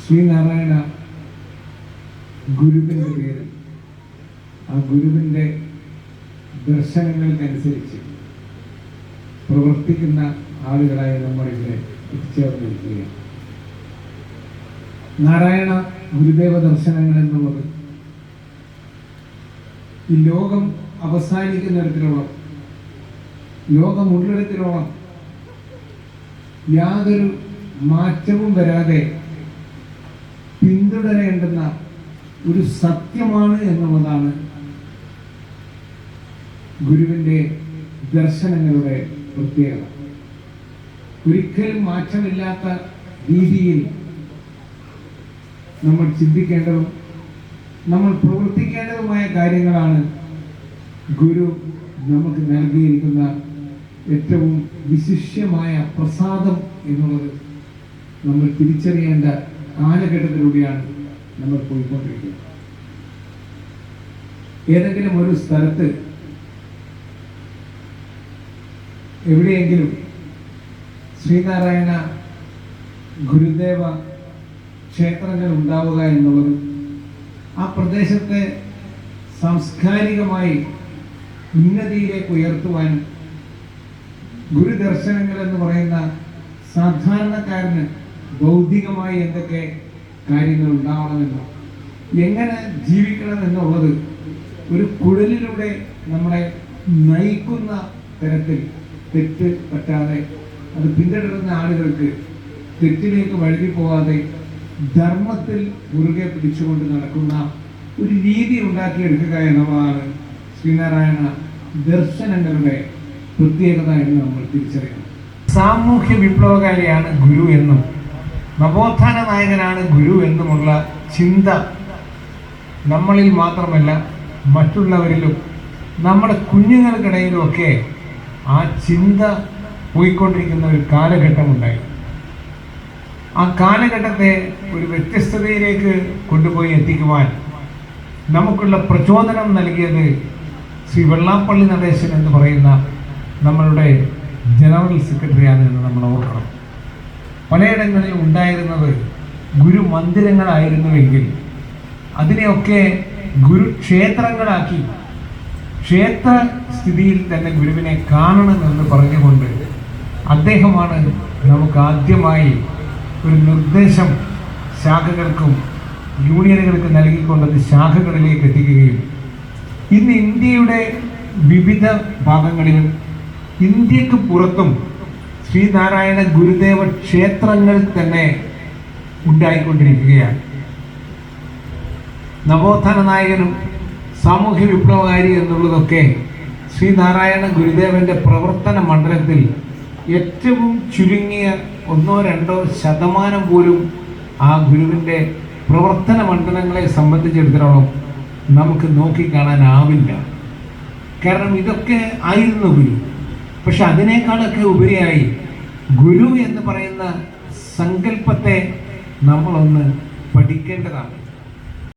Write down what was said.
ശ്രീനാരായണ ഗുരുവിന്റെ പേര്. ആ ഗുരുവിന്റെ ദർശനങ്ങൾക്കനുസരിച്ച് പ്രവർത്തിക്കുന്ന ആളുകളായി നമ്മളിവിടെ എത്തിച്ചേർന്നിരിക്കുകയാണ്. നാരായണ ഗുരുദേവ ദർശനങ്ങൾ എന്നുള്ളത് ഈ ലോകം അവസാനിക്കുന്നിടത്തിലോളം ലോകം ഉള്ളിടത്തിലോളം യാതൊരു മാറ്റവും വരാതെ പിന്തുടരേണ്ടുന്ന ഒരു സത്യമാണ് എന്നുള്ളതാണ് ഗുരുവിന്റെ ദർശനങ്ങളുടെ പ്രത്യേകത. ഒരിക്കലും മാറ്റമില്ലാത്ത രീതിയിൽ നമ്മൾ ചിന്തിക്കേണ്ടതും നമ്മൾ പ്രവർത്തിക്കേണ്ടതുമായ കാര്യങ്ങളാണ് ഗുരു നമുക്ക് നൽകിയിരിക്കുന്ന ഏറ്റവും വിശിഷ്യമായ പ്രസാദം എന്നുള്ളത് നമ്മൾ തിരിച്ചറിയേണ്ട കാലഘട്ടത്തിലൂടെയാണ് നമ്മൾ പോയിക്കൊണ്ടിരിക്കുന്നത്. ഏതെങ്കിലും ഒരു സ്ഥലത്ത് എവിടെയെങ്കിലും ശ്രീനാരായണ ഗുരുദേവ ക്ഷേത്രങ്ങൾ ഉണ്ടാവുക എന്നുള്ളത് ആ പ്രദേശത്തെ സാംസ്കാരികമായി ഉന്നതിയിലേക്ക് ഉയർത്തുവാനും ഗുരുദർശനങ്ങൾ എന്ന് പറയുന്ന സാധാരണക്കാരന് ഭൗതികമായി എന്തൊക്കെ കാര്യങ്ങൾ ഉണ്ടാവണമെന്നോ എങ്ങനെ ജീവിക്കണം എന്നുള്ളത് ഒരു കുഴലിലൂടെ നമ്മളെ നയിക്കുന്ന തരത്തിൽ തെറ്റ് പറ്റാതെ അത് പിന്തുടരുന്ന ആളുകൾക്ക് തെറ്റിലേക്ക് വഴുതി പോകാതെ ധർമ്മത്തിൽ മുറുകെ പിടിച്ചുകൊണ്ട് നടക്കുന്ന ഒരു രീതി ഉണ്ടാക്കിയെടുക്കുക എന്നുള്ളതാണ് ശ്രീനാരായണ ദർശനങ്ങളുടെ പ്രത്യേകത എന്ന് നമ്മൾ തിരിച്ചറിയണം. സാമൂഹ്യ വിപ്ലവകാരിയാണ് ഗുരു എന്നും നവോത്ഥാന നായകനാണ് ഗുരു എന്നുമുള്ള ചിന്ത നമ്മളിൽ മാത്രമല്ല മറ്റുള്ളവരിലും നമ്മുടെ കുഞ്ഞുങ്ങൾക്കിടയിലുമൊക്കെ ആ ചിന്ത പോയിക്കൊണ്ടിരിക്കുന്ന ഒരു കാലഘട്ടമുണ്ടായി. ആ കാലഘട്ടത്തെ ഒരു വ്യത്യസ്തതയിലേക്ക് കൊണ്ടുപോയി എത്തിക്കുവാൻ നമുക്കുള്ള പ്രചോദനം നൽകിയത് ശ്രീ വെള്ളാപ്പള്ളി നടേശൻ എന്ന് പറയുന്ന നമ്മളുടെ ജനറൽ സെക്രട്ടറിയാണ് എന്ന് നമ്മൾ ഓർക്കണം. പലയിടങ്ങളിൽ ഉണ്ടായിരുന്നത് ഗുരുമന്ദിരങ്ങളായിരുന്നുവെങ്കിൽ അതിനെയൊക്കെ ഗുരുക്ഷേത്രങ്ങളാക്കി ക്ഷേത്ര സ്ഥിതിയിൽ തന്നെ ഗുരുവിനെ കാണണമെന്ന് പറഞ്ഞുകൊണ്ട് അദ്ദേഹമാണ് നമുക്ക് ആദ്യമായി ഒരു നിർദ്ദേശം ശാഖകൾക്കും യൂണിയനുകൾക്ക് നൽകിക്കൊണ്ടത് ശാഖകളിലേക്ക് എത്തിക്കുകയും ഇന്ന് ഇന്ത്യയുടെ വിവിധ ഭാഗങ്ങളിലും ഇന്ത്യയ്ക്ക് പുറത്തും ശ്രീനാരായണ ഗുരുദേവ ക്ഷേത്രങ്ങൾ തന്നെ ഉണ്ടായിക്കൊണ്ടിരിക്കുകയാണ്. നവോത്ഥാന നായകനും സാമൂഹ്യ വിപ്ലവകാരി എന്നുള്ളതൊക്കെ ശ്രീനാരായണ ഗുരുദേവന്റെ പ്രവർത്തന മണ്ഡലത്തിൽ ഏറ്റവും ചുരുങ്ങിയ ഒന്നോ രണ്ടോ ശതമാനം പോലും ആ ഗുരുവിന്റെ പ്രവർത്തന മണ്ഡലങ്ങളെ സംബന്ധിച്ചിടത്തോളം നമുക്ക് നോക്കിക്കാണാനാവില്ല കാരണം ഇതൊക്കെ ആയിരുന്നു ഗുരു. പക്ഷെ അതിനേക്കാളൊക്കെ ഉപരിയായി ഗുരു എന്ന് പറയുന്ന സങ്കല്പത്തെ നമ്മളൊന്ന് പഠിക്കേണ്ടതാണ്.